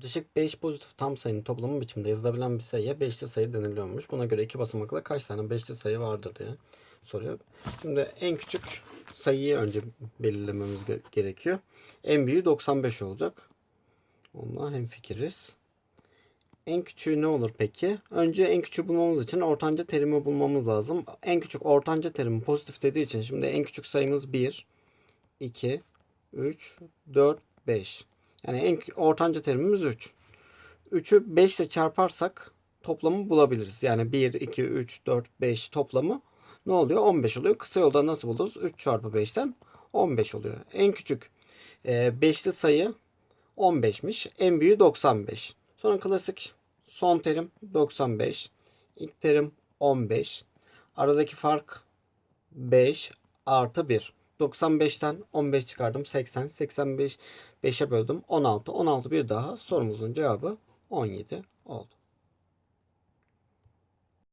Ardışık 5 pozitif tam sayının toplamı biçimde yazılabilen bir sayıya beşli sayı deniliyormuş. Buna göre iki basamakla kaç tane beşli sayı vardır diye soruyor. Şimdi en küçük sayıyı önce belirlememiz ge- gerekiyor. En büyüğü 95 olacak. Onunla hemfikiriz. En küçüğü ne olur peki? Önce en küçüğü bulmamız için ortanca terimi bulmamız lazım. En küçük ortanca terimi pozitif dediği için şimdi en küçük sayımız 1, 2, 3, 4, 5. Yani en ortanca terimimiz 3. 3'ü 5 ile çarparsak toplamı bulabiliriz. Yani 1, 2, 3, 4, 5 toplamı ne oluyor? 15 oluyor. Kısa yoldan nasıl buluruz? 3 çarpı 5'ten 15 oluyor. En küçük e, beşli sayı 15'miş. En büyüğü 95. Sonra klasik son terim 95. İlk terim 15. Aradaki fark 5 artı 1. 95'ten 15 çıkardım. 80. 85 5'e böldüm. 16. 16 bir daha sorumuzun cevabı 17 oldu.